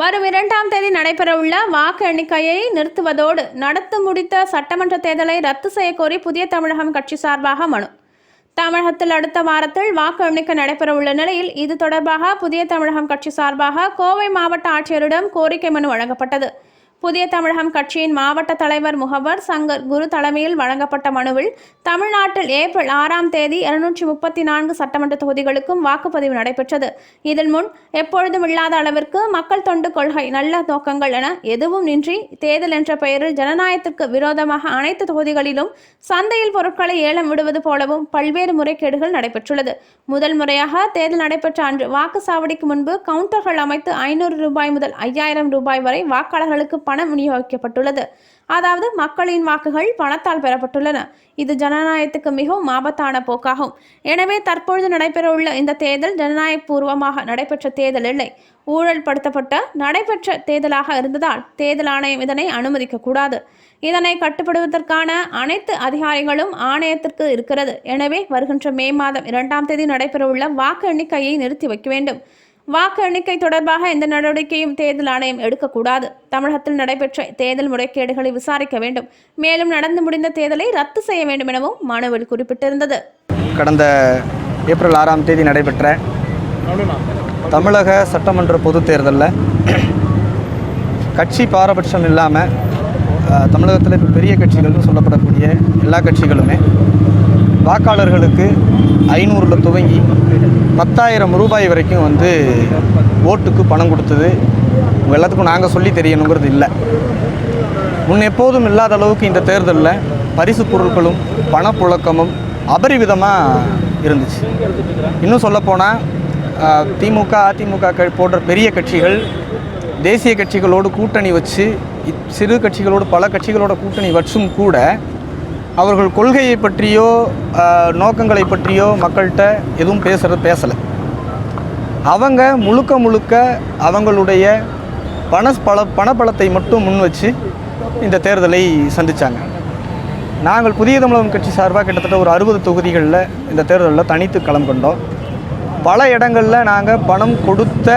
வரும் இரண்டாம் தேதி நடைபெறவுள்ள வாக்கு எண்ணிக்கையை நிறுத்துவதோடு நடத்து முடித்த சட்டமன்ற தேர்தலை ரத்து செய்யக்கோரி புதிய தமிழகம் கட்சி சார்பாக மனு. தமிழகத்தில் அடுத்த வாரத்தில் வாக்கு எண்ணிக்கை நடைபெறவுள்ள நிலையில் இது தொடர்பாக புதிய தமிழகம் கட்சி சார்பாக கோவை மாவட்ட ஆட்சியரிடம் கோரிக்கை மனு வழங்கப்பட்டது. புதிய தமிழகம் கட்சியின் மாவட்ட தலைவர் முகவர் சங்கர் குரு தலைமையில் வழங்கப்பட்ட மனுவில் தமிழ்நாட்டில் ஏப்ரல் ஆறாம் தேதி இருநூற்றி முப்பத்தி நான்கு சட்டமன்ற தொகுதிகளுக்கும் வாக்குப்பதிவு நடைபெற்றது. இதன் முன் எப்பொழுதும் இல்லாத அளவிற்கு மக்கள் தொண்டு கொள்கை நல்ல நோக்கங்கள் என எதுவும் நின்றி தேர்தல் என்ற பெயரில் ஜனநாயகத்திற்கு விரோதமாக அனைத்து தொகுதிகளிலும் சந்தையில் பொருட்களை ஏலம் விடுவது போலவும் பல்வேறு முறைகேடுகள் நடைபெற்றுள்ளது. முதல் முறையாக தேர்தல் நடைபெற்ற அன்று வாக்குச்சாவடிக்கு முன்பு கவுண்டர்கள் அமைத்து ஐநூறு ரூபாய் முதல் ஐயாயிரம் ரூபாய் வரை வாக்காளர்களுக்கு பணம் விநியோகிக்கப்பட்டுள்ளது அதாவது மக்களின் வாக்குகள் பணத்தால் பெறப்பட்டுள்ளன. இது ஜனநாயகத்துக்கு மிகவும் ஆபத்தான போக்காகும். எனவே தற்பொழுது நடைபெறவுள்ள இந்த தேர்தல் ஜனநாயக பூர்வமாக நடைபெற்ற தேர்தல் இல்லை. ஊழல் படுத்தப்பட்ட நடைபெற்ற தேர்தலாக இருந்ததால் தேர்தல் ஆணையம் இதனை அனுமதிக்க கூடாது இதனை கட்டுப்படுவதற்கான அனைத்து அதிகாரிகளும் ஆணையத்திற்கு இருக்கிறது. எனவே வருகின்ற மே மாதம் இரண்டாம் தேதி நடைபெறவுள்ள வாக்கு எண்ணிக்கையை நிறுத்தி வைக்க வேண்டும். வாக்கு எண்ணிக்கை தொடர்பாக எந்த நடவடிக்கையும் தேர்தல் ஆணையம் எடுக்கக்கூடாது. தமிழகத்தில் நடைபெற்ற தேர்தல் முறைகேடுகளை விசாரிக்க வேண்டும். மேலும் நடந்து முடிந்த தேர்தலை ரத்து செய்ய வேண்டும் எனவும் மனுவில் குறிப்பிட்டிருந்தது. கடந்த ஏப்ரல் ஆறாம் தேதி நடைபெற்ற தமிழக சட்டமன்ற பொதுத் தேர்தலில் கட்சி பாரபட்சம் இல்லாமல் தமிழகத்தில் இப்போ பெரிய கட்சிகள்னு சொல்லப்படக்கூடிய எல்லா கட்சிகளுமே வாக்காளர்களுக்கு ஐநூறில் துவங்கி பத்தாயிரம் ரூபாய் வரைக்கும் வந்து ஓட்டுக்கு பணம் கொடுத்தது. எல்லாத்துக்கும் நாங்கள் சொல்லி தெரியணுங்கிறது இல்லை. முன் எப்போதும் இல்லாத அளவுக்கு இந்த தேர்தலில் பரிசு பொருட்களும் பணப்புழக்கமும் அபரிவிதமாக இருந்துச்சு. இன்னும் சொல்லப்போனால் திமுக அதிமுக போன்ற பெரிய கட்சிகள் தேசிய கட்சிகளோடு கூட்டணி வச்சு சிறு கட்சிகளோடு பல கட்சிகளோட கூட்டணி வச்சும் கூட அவர்கள் கொள்கையை பற்றியோ நோக்கங்களை பற்றியோ மக்கள்கிட்ட எதுவும் பேசுகிறது பேசலை. அவங்க முழுக்க முழுக்க அவங்களுடைய பண பல பணப்பலத்தை மட்டும் முன் வச்சு இந்த தேர்தலை சந்தித்தாங்க நாங்கள் புதிய தமிழகம் கட்சி சார்பாக கிட்டத்தட்ட ஒரு அறுபது தொகுதிகளில் இந்த தேர்தலில் தனித்து களம் கொண்டோம். பல இடங்களில் நாங்கள் பணம் கொடுத்த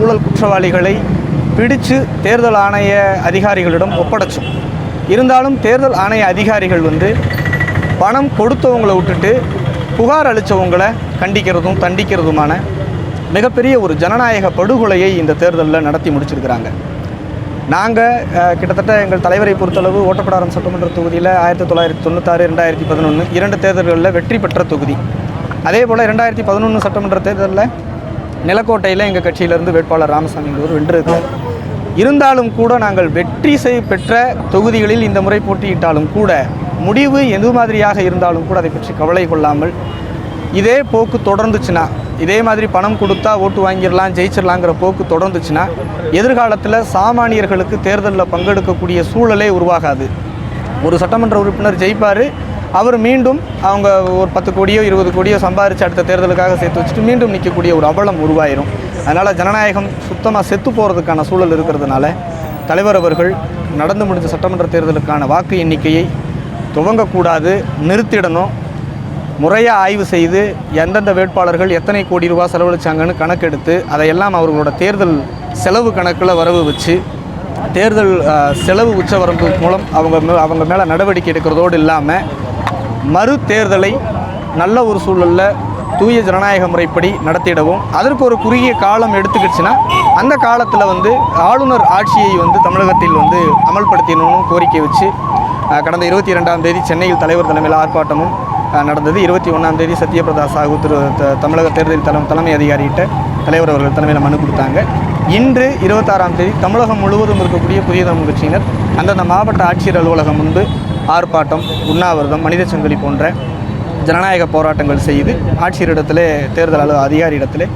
ஊழல் குற்றவாளிகளை பிடித்து தேர்தல் ஆணைய அதிகாரிகளிடம் ஒப்படைச்சோம். இருந்தாலும் தேர்தல் ஆணைய அதிகாரிகள் வந்து பணம் கொடுத்தவங்களை விட்டுட்டு புகார் அளித்தவங்களை கண்டிக்கிறதும் தண்டிக்கிறதுமான மிகப்பெரிய ஒரு ஜனநாயக படுகொலையை இந்த தேர்தலில் நடத்தி முடிச்சிருக்கிறாங்க. நாங்கள் கிட்டத்தட்ட எங்கள் தலைவரை பொறுத்தளவு ஓட்டப்படாரம் சட்டமன்ற தொகுதியில் ஆயிரத்தி தொள்ளாயிரத்தி தொண்ணூத்தாறு ரெண்டாயிரத்தி பதினொன்று இரண்டு தேர்தல்களில் வெற்றி பெற்ற தொகுதி. அதே போல் ரெண்டாயிரத்தி பதினொன்று சட்டமன்ற தேர்தலில் நிலக்கோட்டையில் எங்கள் கட்சியிலேருந்து வேட்பாளர் ராமசாமி ஒரு வென்றிருக்கார் இருந்தாலும் கூட நாங்கள் வெற்றி செய் பெற்ற தொகுதிகளில் இந்த முறை போட்டியிட்டாலும் கூட முடிவு எது மாதிரியாக இருந்தாலும் கூட அதை பற்றி கவலை கொள்ளாமல் இதே போக்கு தொடர்ந்துச்சுன்னா இதே மாதிரி பணம் கொடுத்தா ஓட்டு வாங்கிடலாம் ஜெயிச்சிடலாங்கிற போக்கு தொடர்ந்துச்சுன்னா எதிர்காலத்தில் சாமானியர்களுக்கு தேர்தலில் பங்கெடுக்கக்கூடிய சூழலே உருவாகாது. ஒரு சட்டமன்ற உறுப்பினர் ஜெயிப்பார் அவர் மீண்டும் அவங்க ஒரு பத்து கோடியோ இருபது கோடியோ சம்பாரித்து அடுத்த தேர்தலுக்காக சேர்த்து வச்சுட்டு மீண்டும் நிற்கக்கூடிய ஒரு அவலம் உருவாயிரும். அதனால் ஜனநாயகம் சுத்தமாக செத்து போகிறதுக்கான சூழல் இருக்கிறதுனால தலைவர் அவர்கள் நடந்து முடிஞ்ச சட்டமன்ற தேர்தலுக்கான வாக்கு எண்ணிக்கையை துவங்கக்கூடாது நிறுத்திடணும். முறையாக ஆய்வு செய்து எந்தெந்த வேட்பாளர்கள் எத்தனை கோடி ரூபா செலவழிச்சாங்கன்னு கணக்கெடுத்து அதையெல்லாம் அவர்களோட தேர்தல் செலவு கணக்கில் வரவு வச்சு தேர்தல் செலவு உச்சவரம்பு மூலம் அவங்க அவங்க மேலே நடவடிக்கை எடுக்கிறதோடு இல்லாமல் மறு தேர்தலை நல்ல ஒரு சூழலில் தூய ஜனநாயக முறைப்படி நடத்திடவும். அதற்கு ஒரு குறுகிய காலம் எடுத்துக்கிடுச்சுன்னா அந்த காலத்தில் வந்து ஆளுநர் ஆட்சியை வந்து தமிழகத்தில் வந்து அமல்படுத்தினும் கோரிக்கை வச்சு கடந்த இருபத்தி ரெண்டாம் தேதி சென்னையில் தலைவர் தலைமையில் ஆர்ப்பாட்டமும் நடந்தது. இருபத்தி ஒன்றாம் தேதி சத்யபிரதா சாகு திரு தமிழக தேர்தல் தலை தலைமை அதிகாரிகிட்ட தலைவர் அவர்கள் தலைமையில் மனு கொடுத்தாங்க. இன்று இருபத்தாறாம் தேதி தமிழகம் முழுவதும் இருக்கக்கூடிய புதிய தமிழ் கட்சியினர் அந்தந்த மாவட்ட ஆட்சியர் அலுவலகம் முன்பு ஆர்ப்பாட்டம் உண்ணாவிரதம் மனித சங்கிலி போன்ற ஜனநாயக போராட்டங்கள் செய்து ஆட்சியரிடத்திலே தேர்தல் அலு அதிகாரியிடத்திலே